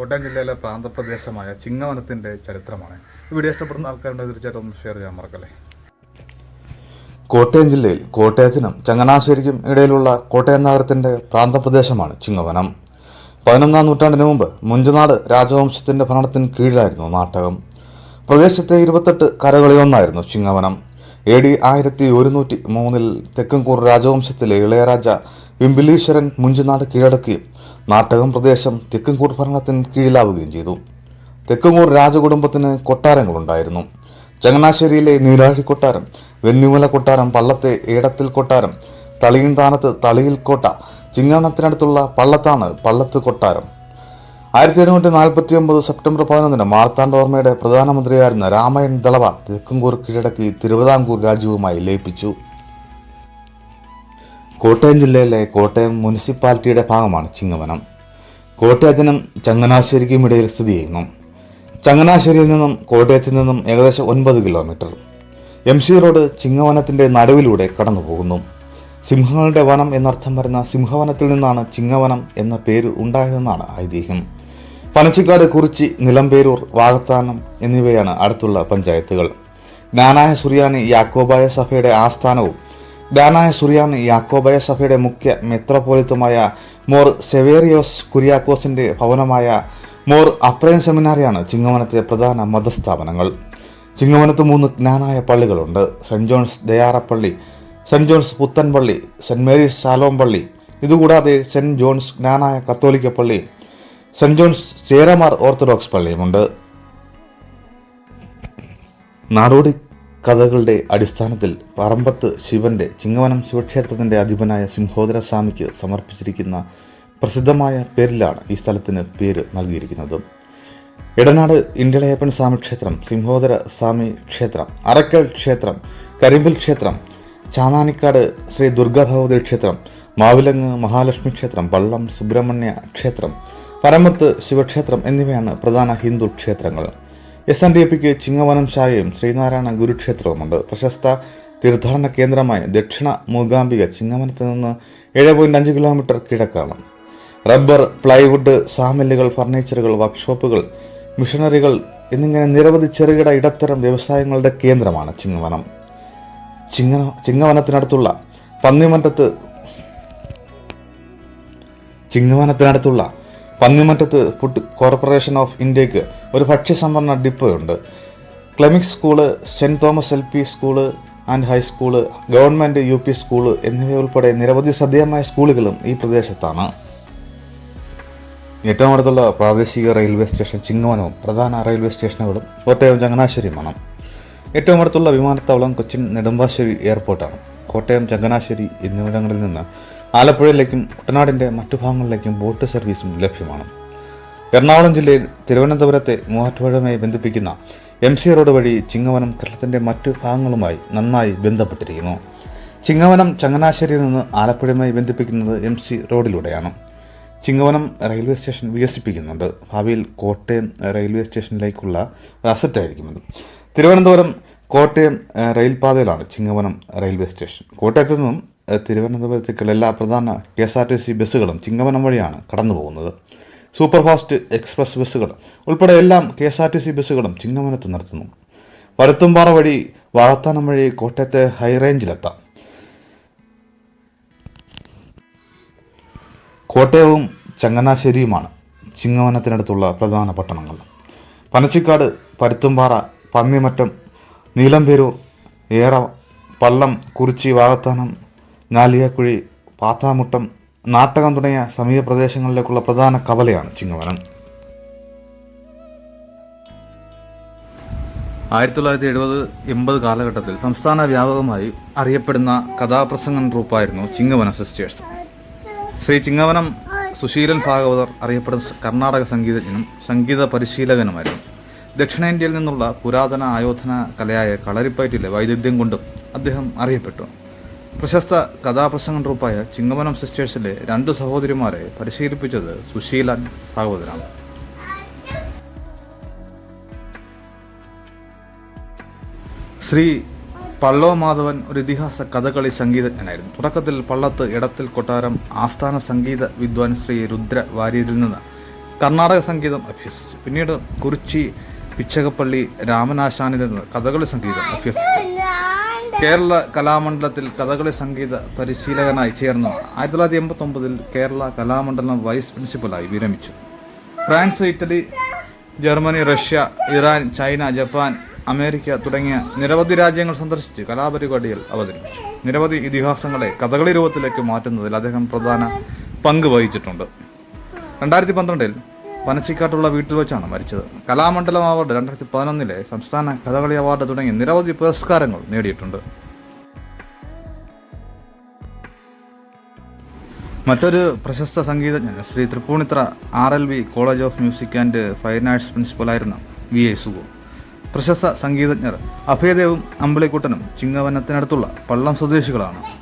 കോട്ടയം ജില്ലയിലെ പ്രാന്തപ്രദേശമായ ചിങ്ങവനത്തിന്റെ ചരിത്രമാണ്. വീഡിയോ ഇഷ്ടപ്പെടുന്ന ആൾക്കാരുടെ തീർച്ചയായിട്ടും ഒന്ന് ഷെയർ ചെയ്യാൻ മറക്കല്ലേ. കോട്ടയം ജില്ലയിൽ കോട്ടയത്തിനും ചങ്ങനാശ്ശേരിക്കും ഇടയിലുള്ള കോട്ടയം നഗരത്തിന്റെ പ്രാന്തപ്രദേശമാണ് ചിങ്ങവനം. പതിനൊന്നാം നൂറ്റാണ്ടിന് മുമ്പ് മുഞ്ചനാട് രാജവംശത്തിന്റെ ഭരണത്തിന് കീഴിലായിരുന്നു നാട്ടകം. പ്രദേശത്തെ ഇരുപത്തെട്ട് കരകളിലൊന്നായിരുന്നു ചിങ്ങവനം. എ ഡി ആയിരത്തി ഒരുന്നൂറ്റി മൂന്നിൽ തെക്കൻകൂർ രാജവംശത്തിലെ ഇളയരാജ വിംബിലീശ്വരൻ മുഞ്ചനാട് കീഴടക്കുകയും നാട്ടകം പ്രദേശം തെക്കുംകൂർ ഭരണത്തിന് കീഴിലാവുകയും ചെയ്തു. തെക്കുംകൂർ രാജകുടുംബത്തിന് കൊട്ടാരങ്ങളുണ്ടായിരുന്നു. ചങ്ങനാശ്ശേരിയിലെ നീരാഴി കൊട്ടാരം വെന്നിമല കൊട്ടാരം പള്ളത്തെ ഏടത്തിൽ കൊട്ടാരം തളിയൻതാനത്ത് തളിയിൽ കോട്ട ചിങ്ങാണത്തിനടുത്തുള്ള പള്ളത്താണ് പള്ളത്ത് കൊട്ടാരം. ആയിരത്തി എഴുന്നൂറ്റി നാൽപ്പത്തി ഒമ്പത് സെപ്റ്റംബർ പതിനൊന്നിന് മാർത്താണ്ഡവർമ്മയുടെ പ്രധാനമന്ത്രിയായിരുന്ന രാമയൻ ദളവ തെക്കുംകൂർ കീഴടക്കി തിരുവിതാംകൂർ രാജ്യവുമായി ലയിപ്പിച്ചു. കോട്ടയം ജില്ലയിലെ കോട്ടയം മുനിസിപ്പാലിറ്റിയുടെ ഭാഗമാണ് ചിങ്ങവനം. കോട്ടയത്തിനും ചങ്ങനാശ്ശേരിക്കും ഇടയിൽ സ്ഥിതി ചെയ്യുന്നു. ചങ്ങനാശ്ശേരിയിൽ നിന്നും കോട്ടയത്തിൽ നിന്നും ഏകദേശം ഒൻപത് കിലോമീറ്റർ. എം സി റോഡ് ചിങ്ങവനത്തിന്റെ നടുവിലൂടെ കടന്നു പോകുന്നു സിംഹങ്ങളുടെ വനം എന്നർത്ഥം വരുന്ന സിംഹവനത്തിൽ നിന്നാണ് ചിങ്ങവനം എന്ന പേര് ഉണ്ടായതെന്നാണ് ഐതിഹ്യം. പനച്ചിക്കാട് കുറിച്ചി നിലമ്പേരൂർ വാഗത്താനം എന്നിവയാണ് അടുത്തുള്ള പഞ്ചായത്തുകൾ. ജ്ഞാനായ സുറിയാനി യാക്കോബായ സഭയുടെ ആസ്ഥാനവും ജ്ഞാനായ സുറിയാനി യാക്കോബയ സഭയുടെ മുഖ്യ മെത്രോപോലിത്തുമായ മോർ സെവേറിയോസ് കുര്യാക്കോസിന്റെ ഭവനമായ മോർ അപ്രയൻ സെമിനാറിയാണ് ചിങ്ങവനത്തെ പ്രധാന മതസ്ഥാപനങ്ങൾ. ചിങ്ങവനത്ത് മൂന്ന് ജ്ഞാനായ പള്ളികളുണ്ട്. സെന്റ് ജോൺസ് ദയാറപ്പള്ളി സെന്റ് ജോൺസ് പുത്തൻപള്ളി സെന്റ് മേരീസ് സാലോം പള്ളി ഇതുകൂടാതെ സെന്റ് ജോൺസ് ജ്ഞാനായ കത്തോലിക്ക പള്ളി സെന്റ് ജോൺസ് ചേരമാർ ഓർത്തഡോക്സ് പള്ളിയുമുണ്ട്. നാടോടി കഥകളുടെ അടിസ്ഥാനത്തിൽ പറമ്പത്ത് ശിവന്റെ ചിങ്ങവനം ശിവക്ഷേത്രത്തിന്റെ അധിപനായ സിംഹോദര സ്വാമിക്ക് സമർപ്പിച്ചിരിക്കുന്ന പ്രസിദ്ധമായ പേരിലാണ് ഈ സ്ഥലത്തിന് പേര് നൽകിയിരിക്കുന്നത്. ഇടനാട് ഇന്ത്യളയപ്പൻ സ്വാമി ക്ഷേത്രം സിംഹോദര സ്വാമി ക്ഷേത്രം അറക്കൽ ക്ഷേത്രം കരിമ്പിൽ ക്ഷേത്രം ചാനാനിക്കാട് ശ്രീ ദുർഗാഭഗവതി ക്ഷേത്രം മാവിലങ്ങ് മഹാലക്ഷ്മി ക്ഷേത്രം വള്ളം സുബ്രഹ്മണ്യ ക്ഷേത്രം പരമത്ത് ശിവക്ഷേത്രം എന്നിവയാണ് പ്രധാന ഹിന്ദു ക്ഷേത്രങ്ങൾ. എസ് എൻ ഡി പിക്ക് ചിങ്ങവനം ശാഖയും ശ്രീനാരായണ ഗുരുക്ഷേത്രവുമുണ്ട്. പ്രശസ്ത തീർത്ഥാടന കേന്ദ്രമായ ദക്ഷിണ മൂകാംബിക ചിങ്ങവനത്ത് നിന്ന് ഏഴ് പോയിന്റ് അഞ്ച് കിലോമീറ്റർ കിഴക്കാണ്. റബ്ബർ പ്ലൈവുഡ് സാമില്ലുകൾ ഫർണിച്ചറുകൾ വർക്ക്ഷോപ്പുകൾ മിഷനറികൾ എന്നിങ്ങനെ നിരവധി ചെറുകിട ഇടത്തരം വ്യവസായങ്ങളുടെ കേന്ദ്രമാണ് ചിങ്ങവനം. ചിങ്ങ ചിങ്ങവനത്തിനടുത്തുള്ള പന്നിമറ്റത്ത് ചിങ്ങവനത്തിനടുത്തുള്ള പന്നിമറ്റത്ത് ഫുഡ് കോർപ്പറേഷൻ ഓഫ് ഇന്ത്യയ്ക്ക് ഒരു ഭക്ഷ്യസംഭരണ ഡിപ്പോയുണ്ട്. ക്ലെമിക്സ് school saint Thomas L P school and high school government U P school എന്നിവയുൾപ്പെടെ നിരവധി ശ്രദ്ധേയമായ സ്കൂളുകളും ഈ പ്രദേശത്താണ്. ഏറ്റവും അടുത്തുള്ള പ്രാദേശിക റെയിൽവേ സ്റ്റേഷൻ ചിങ്ങവനവും പ്രധാന റെയിൽവേ സ്റ്റേഷനുകളും കോട്ടയം ചങ്ങനാശ്ശേരിയുമാണ്. ഏറ്റവും അടുത്തുള്ള വിമാനത്താവളം കൊച്ചിൻ നെടുമ്പാശ്ശേരി എയർപോർട്ടാണ് കോട്ടയം ചങ്ങനാശ്ശേരി എന്നിവിടങ്ങളിൽ നിന്ന് ആലപ്പുഴയിലേക്കും കുട്ടനാടിന്റെ മറ്റു ഭാഗങ്ങളിലേക്കും ബോട്ട് സർവീസും ലഭ്യമാണ്. എറണാകുളം ജില്ലയിൽ തിരുവനന്തപുരത്തെ മൂവാറ്റുപുഴയുമായി ബന്ധിപ്പിക്കുന്ന എം സി റോഡ് വഴി ചിങ്ങവനം കേരളത്തിന്റെ മറ്റു ഭാഗങ്ങളുമായി നന്നായി ബന്ധപ്പെട്ടിരിക്കുന്നു. ചിങ്ങവനം ചങ്ങനാശ്ശേരിയിൽ നിന്ന് ആലപ്പുഴയുമായി ബന്ധിപ്പിക്കുന്നത് എം സി റോഡിലൂടെയാണ്. ചിങ്ങവനം റെയിൽവേ സ്റ്റേഷൻ വികസിപ്പിക്കുന്നുണ്ട്. ഭാവിയിൽ കോട്ടയം റെയിൽവേ സ്റ്റേഷനിലേക്കുള്ള ഒരു അസറ്റായിരിക്കും ഇത്. തിരുവനന്തപുരം കോട്ടയം റെയിൽപാതയിലാണ് ചിങ്ങവനം റെയിൽവേ സ്റ്റേഷൻ. കോട്ടയത്തു നിന്നും തിരുവനന്തപുരത്തേക്കുള്ള എല്ലാ പ്രധാന K S R T C ബസ്സുകളും ചിങ്ങവനം വഴിയാണ് കടന്നു പോകുന്നത് സൂപ്പർ ഫാസ്റ്റ് എക്സ്പ്രസ് ബസ്സുകൾ ഉൾപ്പെടെ എല്ലാം K S R T C ബസ്സുകളും ചിങ്ങവനത്ത് നിർത്തുന്നു. പരുത്തുംപാറ വഴി വാഴത്താനം വഴി കോട്ടയത്തെ ഹൈറേഞ്ചിലെത്താം കോട്ടയവും ചങ്ങനാശ്ശേരിയുമാണ് ചിങ്ങവനത്തിനടുത്തുള്ള പ്രധാന പട്ടണങ്ങൾ. പനച്ചിക്കാട് പരുത്തുംപാറ പന്നിമറ്റം നീലംപേരൂർ ഏറ പള്ളം കുറിച്ചി വാകത്താനം നാലിയാക്കുഴി പാത്താമുട്ടം നാട്ടകം തുടങ്ങിയ സമീപ പ്രദേശങ്ങളിലേക്കുള്ള പ്രധാന കവലയാണ് ചിങ്ങവനം. ആയിരത്തി തൊള്ളായിരത്തി എഴുപത് എൺപത് കാലഘട്ടത്തിൽ സംസ്ഥാന വ്യാപകമായി അറിയപ്പെടുന്ന കഥാപ്രസംഗൻ ട്രൂപ്പായിരുന്നു ചിങ്ങവനം സിസ്റ്റേഴ്സ്. ശ്രീ ചിങ്ങവനം സുശീലൻ ഭാഗവതർ അറിയപ്പെടുന്ന കർണാടക സംഗീതജ്ഞനും സംഗീത പരിശീലകനുമായിരുന്നു. ദക്ഷിണേന്ത്യയിൽ നിന്നുള്ള പുരാതന ആയോധന കലയായ കളരിപ്പയറ്റിലെ വൈദഗ്ധ്യം കൊണ്ടും അദ്ദേഹം അറിയപ്പെട്ടു. പ്രശസ്ത കഥാപ്രസംഗ ട്രൂപ്പായ ചിങ്ങമനം സിസ്റ്റേഴ്സിലെ രണ്ട് സഹോദരിമാരെ പരിശീലിപ്പിച്ചത് സുശീലൻ സഹോദരാണ്. ശ്രീ പള്ളോ മാധവൻ ഒരു ഇതിഹാസ കഥകളി സംഗീതജ്ഞനായിരുന്നു. തുടക്കത്തിൽ പള്ളത്ത് ഇടത്തിൽ കൊട്ടാരം ആസ്ഥാന സംഗീത വിദ്വാൻ ശ്രീ രുദ്ര വാര്യരിൽ നിന്ന് കർണാടക സംഗീതം അഭ്യസിച്ചു. പിന്നീട് കുറിച്ചി പിച്ചകപ്പള്ളി രാമനാശാനിൽ നിന്ന് കഥകളി സംഗീതം അഭ്യസിച്ചു. കേരള കലാമണ്ഡലത്തിൽ കഥകളി സംഗീത പരിശീലകനായി ചേർന്നു ആയിരത്തി തൊള്ളായിരത്തി എൺപത്തി ഒമ്പതിൽ കേരള കലാമണ്ഡലം വൈസ് പ്രിൻസിപ്പലായി വിരമിച്ചു. France Italy Germany Russia Iran China Japan America തുടങ്ങിയ നിരവധി രാജ്യങ്ങൾ സന്ദർശിച്ച് കലാപരിപാടികൾ അവതരിപ്പിച്ചു. നിരവധി ഇതിഹാസങ്ങളെ കഥകളി രൂപത്തിലേക്ക് മാറ്റുന്നതിൽ അദ്ദേഹം പ്രധാന പങ്ക് വഹിച്ചിട്ടുണ്ട്. രണ്ടായിരത്തി പന്ത്രണ്ടിൽ പനച്ചിക്കാട്ടുള്ള വീട്ടിൽ വെച്ചാണ് മരിച്ചത്. കലാമണ്ഡലം അവാർഡ് രണ്ടായിരത്തി പതിനൊന്നിലെ സംസ്ഥാന കഥകളി അവാർഡ് തുടങ്ങി നിരവധി പുരസ്കാരങ്ങൾ നേടിയിട്ടുണ്ട്. മറ്റൊരു പ്രശസ്ത സംഗീതജ്ഞൻ Shri Tripunithura R L V college of music and fine arts പ്രിൻസിപ്പലായിരുന്ന V A Sugu. പ്രശസ്ത സംഗീതജ്ഞർ അഭയദേവും അമ്പിളിക്കുട്ടനും ചിങ്ങവനത്തിനടുത്തുള്ള പള്ളം സ്വദേശികളാണ്.